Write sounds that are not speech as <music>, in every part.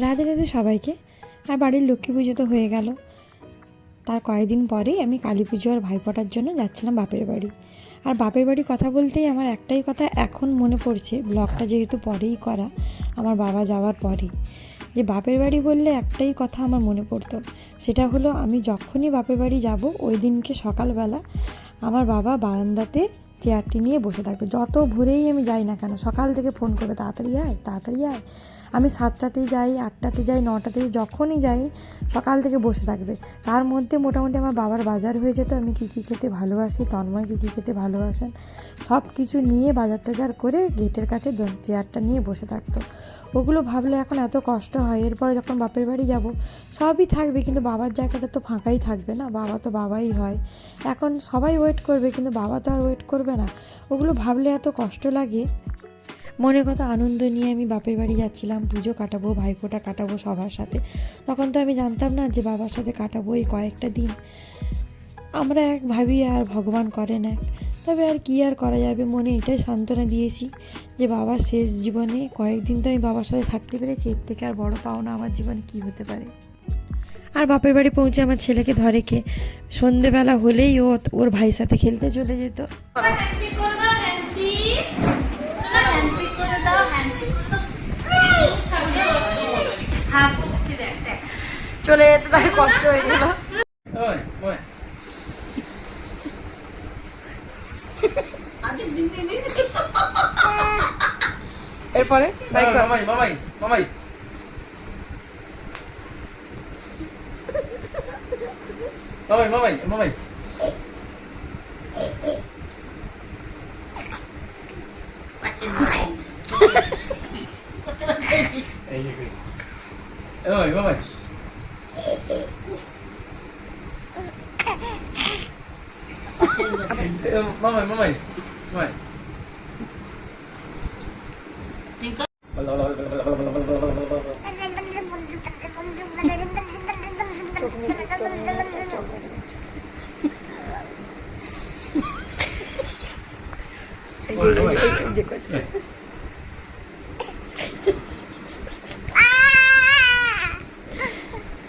রাধে রাধে সবাইকে। আর বাড়ির লক্ষ্মী পুজো তো হয়ে গেল। তার কয়েকদিন পরেই আমি কালী পুজো আর ভাইফোঁটার জন্য যাচ্ছিলাম বাপের বাড়ি। আর বাপের বাড়ি কথা বলতেই আমার একটাই কথা এখন মনে পড়ছে, ব্লগটা যেহেতু পরেই করা, আমার বাবা যাওয়ার পরেই। যে বাপের বাড়ি বললে একটাই কথা আমার মনে পড়তো, সেটা হলো আমি যখনই বাপের বাড়ি যাব, ওই দিনকে সকালবেলা আমার বাবা বারান্দাতে চেয়ারটি নিয়ে বসে থাকবে। যত ভোরেই আমি যাই না কেন, সকাল থেকে ফোন করবে, তাড়াতাড়ি আয় তাড়াতাড়ি আয়। আমি সাতটাতেই যাই আটটাতে যাই নটাতে যখনই যাই, সকাল থেকে বসে থাকবে। তার মধ্যে মোটামুটি আমার বাবার বাজার হয়ে যেত, আমি কী কী খেতে ভালোবাসি, তন্ময় কী কী খেতে ভালোবাসেন সব কিছু নিয়ে বাজার টাজার করে গেটের কাছে চেয়ারটা নিয়ে বসে থাকতো। ওগুলো ভাবলে এখন এত কষ্ট হয়, এরপরে যখন বাপের বাড়ি যাব, সবই থাকবে, কিন্তু বাবার জায়গাটা তো ফাঁকাই থাকবে না, বাবা তো বাবাই হয়। এখন সবাই ওয়েট করবে, কিন্তু বাবা তো আর ওয়েট করবে না। ওগুলো ভাবলে এত কষ্ট লাগে। মনে কথা, আনন্দ নিয়ে আমি বাপের বাড়ি যাচ্ছিলাম, পুজো কাটাবো, ভাইফোঁটা কাটাবো সবার সাথে। তখন তো আমি জানতাম না যে বাবার সাথে কাটাবো এই কয়েকটা দিন। আমরা এক ভাবি আর ভগবান করেন এক। তবে আর কি আর করা যাবে, মনে এটাই সান্ত্বনা দিয়েছি যে বাবার শেষ জীবনে কয়েকদিন তো আমি বাবার সাথে থাকতে পেরেছি, এর থেকে আর বড় পাওনা আমার জীবনে কি হতে পারে? আর বাপের বাড়ি পৌঁছে আমার ছেলেকে ধরে কে সন্ধেবেলা হলেই ও ওর ভাইয়ের সাথে খেলতে চলে যেত। চলে যেতে তাই কষ্ট হয়ে গেল. এরপরে Mamãe, mamãe, mamãe. Mamãe, mamãe, mamãe. Hey, mamay, mamay. Mamay. Tingko. Wala, wala, wala, wala, wala, wala, wala, wala. Oy, oy, oy.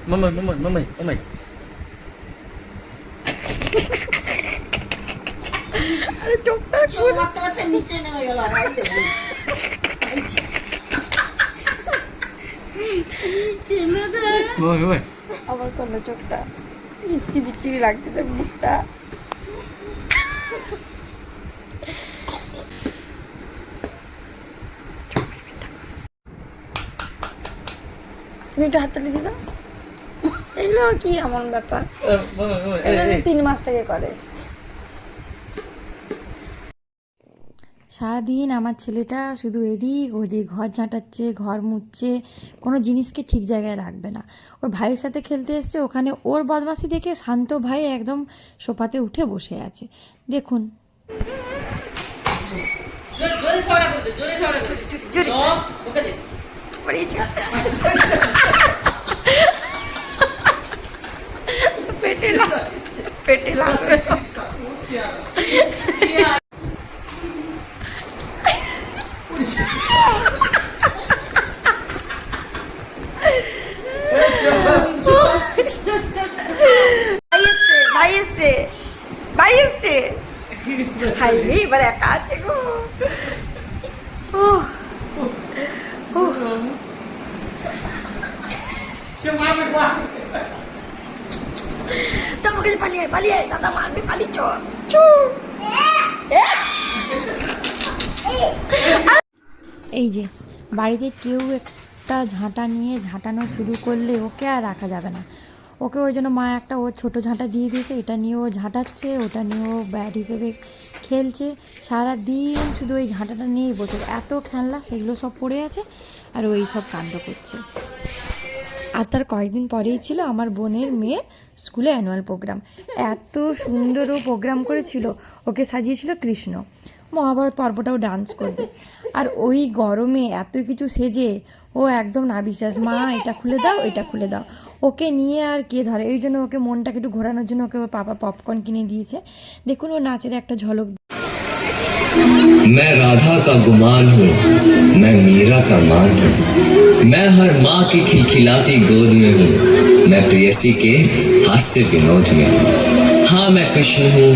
Mamay, mamay, mamay, mamay. নিচে নেমে গেল আমার কন্যা চোখটা মিষ্টি বিচ্ছিরি লাগতেছে মুখটা। তুমি একটু হাততালি দিতে এগুলো কি এমন ব্যাপার. তিন মাস থেকে করে। সারাদিন আমার ছেলেটা শুধু এদিক ওদিক ঘর ঝাঁটাচ্ছে ঘর মুছছে কোনো জিনিসকে ঠিক জায়গায় রাখবে না। ওর ভাইয়ের সাথে খেলতে এসছে ওখানে ওর বদমাশি দেখে শান্ত ভাই একদম সোফাতে উঠে বসে আছে। দেখুন। <laughs> পেটে লাগ- পেটে লাগবে ভাই এসছে ভাই এসছে ভাই এসছে হাই রে এবার একা আছে গো ও ও তোমার কাছে পালিয়ে আয়, পালিয়ে আয়, দাদা মারবে পালিয়ে চো চু এই যে বাড়িতে কেউ একটা ঝাঁটা নিয়ে ঝাঁটানো শুরু করলে ওকে আর রাখা যাবে না। ওকে ওই জন্য মা একটা ও ছোটো ঝাঁটা দিয়ে দিয়েছে এটা নিয়ে ও ঝাঁটাচ্ছে ওটা নিয়ে ও ব্যাট হিসেবে খেলছে সারা দিন শুধু ওই ঝাঁটাটা নিয়েই বসে, এত খেলনা, সেগুলো সব পড়ে আছে আর ওই সব কাণ্ড করছে। আর তার কয়েকদিন পরেই ছিল আমার বোনের মেয়ের স্কুলে অ্যানুয়াল প্রোগ্রাম। এত সুন্দর ও প্রোগ্রাম করেছিল, ওকে সাজিয়েছিল কৃষ্ণ। মহাভারত পর্বটাও ডান্স করবে আর ওই গরমে এত কিছু সেজে ও একদম না বিশ্বাস মা এটা খুলে দাও এটা খুলে দাও ওকে নিয়ে আর কে ধরে এই জন্য ওকে মনটাকে একটু ঘোরানোর জন্য ওকে ওর পাপা পপকর্ন কিনে দিয়েছে দেখুন ও নাচের একটা ঝলক मैं राधा का गुमान हूँ मैं मीरा का मान हूँ मैं हर माँ की खिलखिलाती गोद में हूँ मैं प्रेयसी के हास्य विनोद में हूँ हाँ मैं कृष्ण हूँ,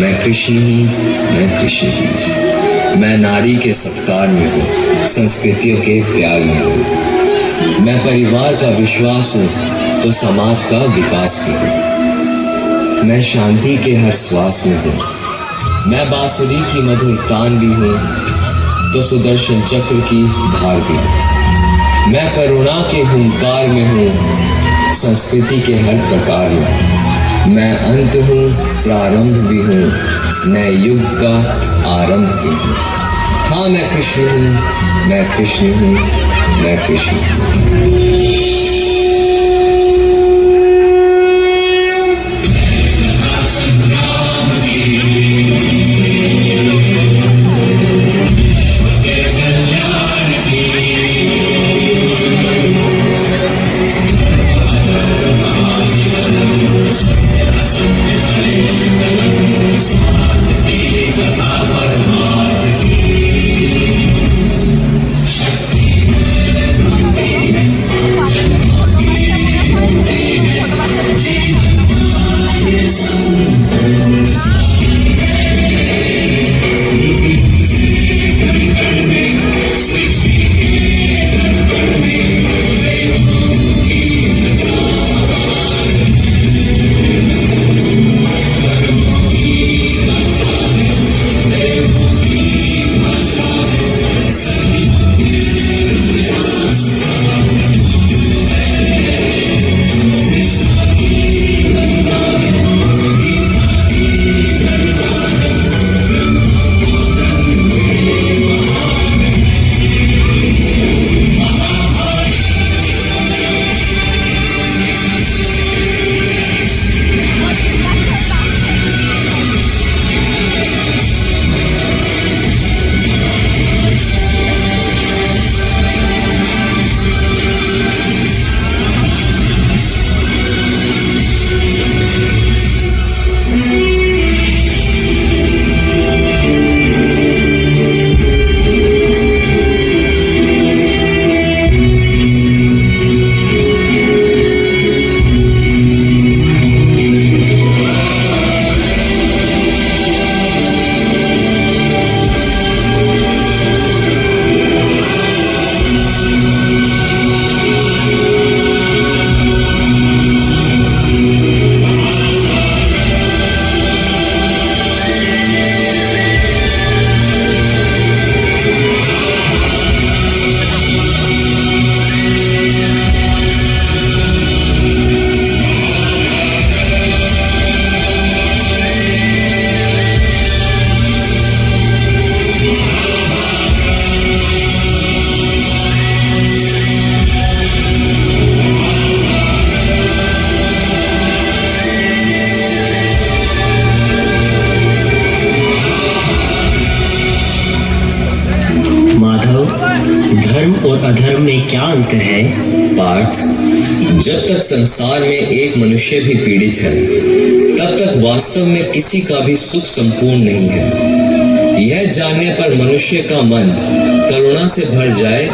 मैं कृष्ण हूँ, मैं कृष्ण हूँ। मैं नारी के सत्कार में हूँ, संस्कृतियों के प्यार में हूँ। मैं परिवार का विश्वास हूँ तो समाज का विकास भी हूँ। मैं शांति के हर श्वास में हूँ। मैं बांसुरी की मधुर तान भी हूँ तो सुदर्शन चक्र की धार भी हूँ। मैं करुणा के हुंकार में हूँ, संस्कृति के हर प्रकार में मैं अंत हूँ, प्रारंभ भी हूँ। मैं युग का आरंभ भी हूँ। हाँ मैं कृष्ण हूँ, मैं कृष्ण हूँ, मैं कृष्ण हूँ। और अधर्म में क्या अंतर है? पार्थ जब तक संसार में एक मनुष्य भी पीड़ित है, तब तक वास्तव में किसी का भी सुख संपूर्ण नहीं है। यह जानने पर मनुष्य का मन करुणा से भर जाए,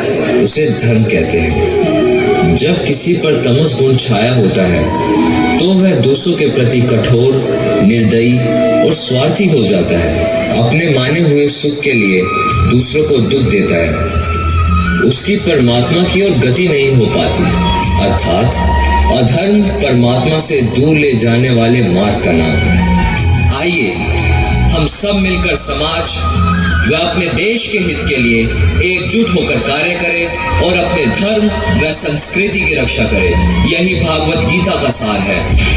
उसे धर्म कहते हैं। जब किसी पर तमस गुण छाया होता है तो वह दूसरों के प्रति कठोर, निर्दयी और स्वार्थी हो जाता है। अपने माने हुए सुख के लिए दूसरों को दुख देता है। उसकी परमात्मा की ओर गति नहीं हो पाती। अर्थात, अधर्म परमात्मा से दूर ले जाने वाले मार्ग का नाम है। आइए, हम सब मिलकर समाज व अपने देश के हित के लिए एकजुट होकर कार्य करें और अपने धर्म व संस्कृति की रक्षा करें। यही भागवत गीता का सार है।